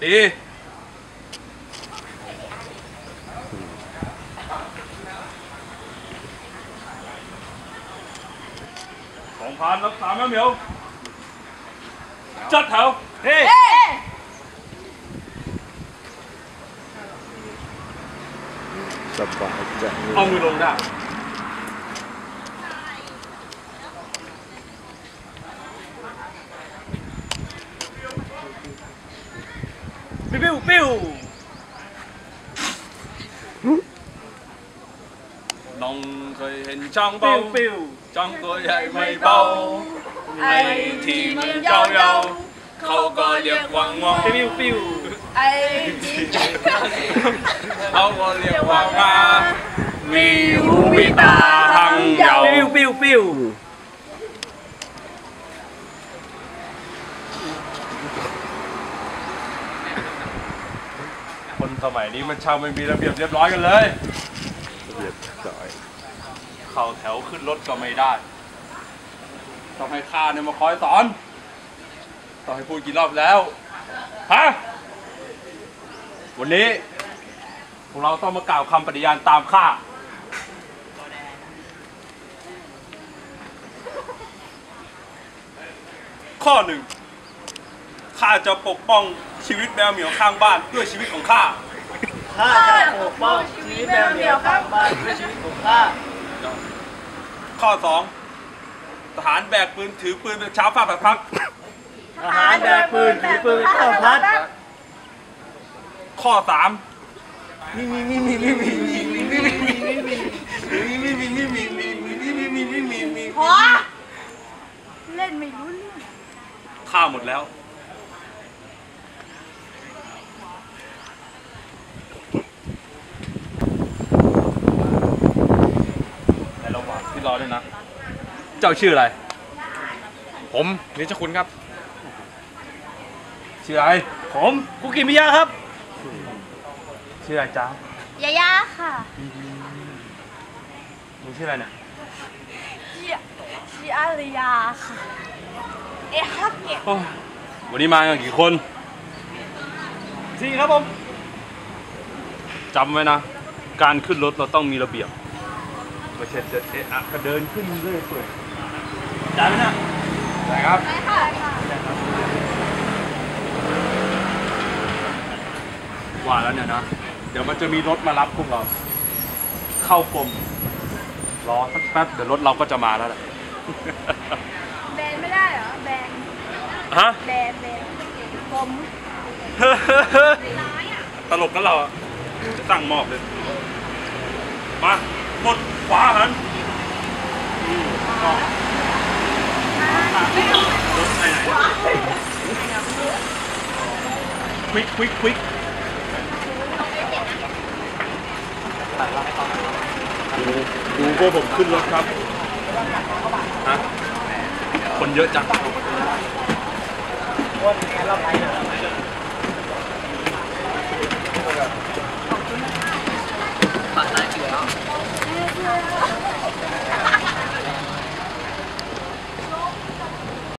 đi. Còn phan lớp tám em hiểu chất không đi. Ê! Ông người đồng đạo biu biu biu, Nồng khởi hình trăng bao, trăng tôi dạy mây bao. Ai thì mình giao nhau, khâu có liệt hoàng ngon. biu biu, Ai thì khâu có liệt hoàng ngon. Mi u mi ta hăng giàu. Piu, piu, piu. คนสมัยนี้มันช่างไม่มีระเบียบเรียบร้อยกันเลยเรียบร้อยเข้าแถวขึ้นรถก็ไม่ได้ต้องให้ข้าเนี่ยมาคอยสอนต้องให้พูดกี่รอบแล้วฮะวันนี้พวกเราต้องมากล่าวคำปฏิญาณตามข้าข้อหนึ่ง ข้าจะปกป้องชีวิตแมวเหมียวข้างบ้านด้วยชีวิตของข้า ข้าจะปกป้องชีวิตแมวเหมียวข้างบ้านด้วยชีวิตของข้า ข้อสองทหารแบกปืนถือปืนเป็นเช้าฟ้าแบบพัก ทหารแบกปืนถือปืนเข้าพัด ข้อสามมีมีมีมีมีมีมีมีมีมีมีพอเล่นไม่รู้เรื่องข้าหมดแล้วในระหว่างที่รอด้วยนะ เจ้าชื่ออะไร ผมนิชคุณครับ ชื่ออะไร ผมคุกิมิยะครับ ชื่ออะไรจ้ายายาค่ะมึงชื่ออะไรเนี่ยชื่อชื่ออาริยาค่ะ เอ๊ะฮักเก็บโอ้ยวันนี้มากันกี่คนสี่ครับผมจำไว้นะ การขึ้นรถเราต้องมีระเบียบไม่ใช่เดินเอะอะก็เดินขึ้นเรื่อยเปื่อย จำไหมนะได้ครับไปค่ะค่ะว่าแล้วเนี่ยนะ เดี๋ยวมันจะมีรถมารับพวกเรา เข้ากรมรอสักแป๊บเดี๋ยวรถเราก็จะมาแล้วแหละแบนไม่ได้เหรอ แบนฮะแบนแบนกลมตลกกันเราอะจะตั้งมอบเลย มากดขวาหันอืมก็ รถไปไหนควิกควิกควิกดูดูพวกผมขึ้นรถครับฮะคนเยอะจังคนแค่เราไปเลย